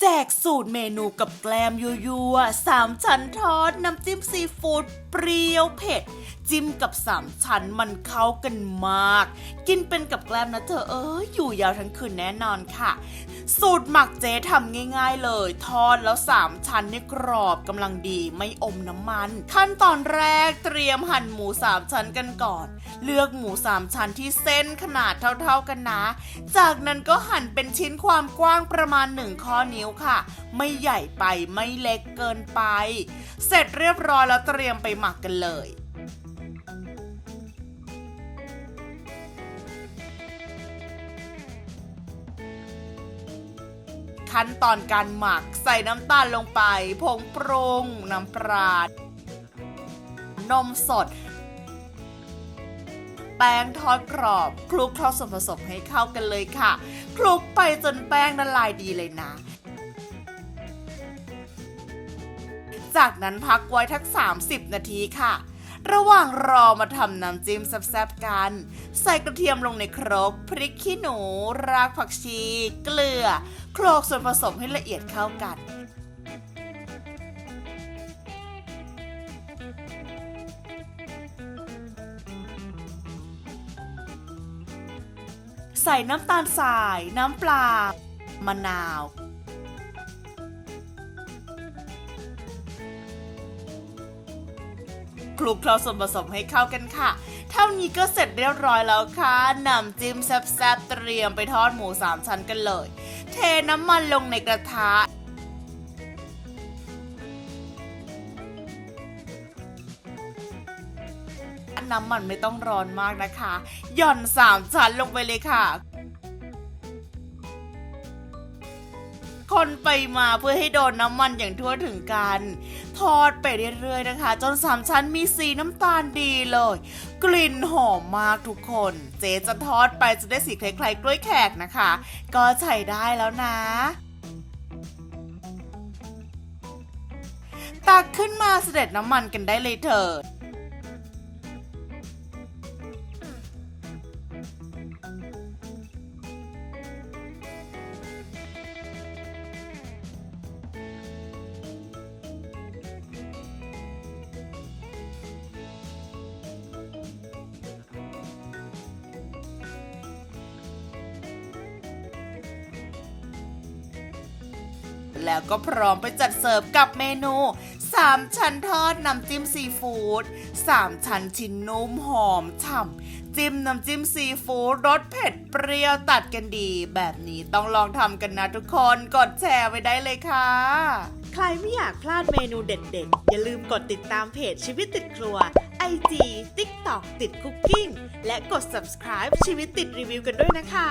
แจกสูตรเมนูกับแกล้มยัวๆสามชั้นทอดน้ำจิ้มซีฟู้ดเปรี้ยวเผ็ด จิ้มกับสามชั้นมันเข้ากันมาก กินเป็นกับแกล้มนะเธอเอ้ยอยู่ยาวทั้งคืนแน่นอนค่ะ สูตรหมักเจ๊ทำง่าย ๆเลย ทอดแล้วสามชั้นเนี่ยกรอบกำลังดีไม่อมน้ำมัน ขั้นตอนแรกเตรียมหั่นหมูสามชั้นกันก่อน เลือกหมูสามชั้นที่เส้นขนาดเท่าๆกันนะ จากนั้นก็หั่นเป็นชิ้นความกว้างประมาณหนึ่งข้อนิ้วค่ะ ไม่ใหญ่ไปไม่เล็กเกินไป เสร็จเรียบร้อยแล้วเตรียมไปหมักกันเลย ขั้นตอนการหมักใส่น้ำตาลลงไป ผงปรุง น้ำปลานมสด แป้งทอดกรอบคลุกเคล้าส่วนผสมให้เข้ากันเลยค่ะ คลุกไปจนแป้งละลายดีเลยนะ จากนั้นพักไว้ทัก 30 นาทีค่ะ ระหว่างรอมาทำน้ำจิ้มแซ่บๆกัน ใส่กระเทียมลงในครก พริกขี้หนู รากผักชี เกลือ โคลกส่วนผสมให้ละเอียดเข้ากันใส่น้ำตาลทราย น้ำปลามะนาว คลุกเคล้าส่วนผสมให้เข้ากันค่ะ เท่านี้ก็เสร็จเรียบร้อยแล้วค่ะนำจิ้มแซ่บๆเตรียมไปทอดหมูสามชั้นกันเลย เทน้ำมันลงในกระทะน้ำมันไม่ต้องร้อนมากนะคะ หย่อนสามชั้นลงไปเลยค่ะ คนไปมาเพื่อให้โดนน้ำมันอย่างทั่วถึงกัน ทอดไปเรื่อยๆนะคะ จนสามชั้นมีสีน้ำตาลดีเลย กลิ่นหอมมากทุกคน เจ๊จะทอดไปจะได้สีคล้ายๆกล้วยแขกนะคะ ก็ใช้ได้แล้วนะตักขึ้นมาเสด็จน้ำมันกันได้เลยเถิด แล้วก็พร้อมไปจัดเสิร์ฟกับเมนู 3 ชั้นทอดน้ำจิ้มซีฟู้ด3 ชั้นชิ้นนุ่มหอมฉ่ำจิ้มน้ำจิ้มซีฟู้ดรสเผ็ดเปรี้ยวตัดกันดี แบบนี้ต้องลองทำกันนะทุกคนกดแชร์ไว้ได้เลยค่ะ ใครไม่อยากพลาดเมนูเด็ดๆ อย่าลืมกดติดตามเพจชีวิตติดครัว IG TikTok ติดคุกกิ้งและกด subscribe ชีวิตติดรีวิวกันด้วยนะคะ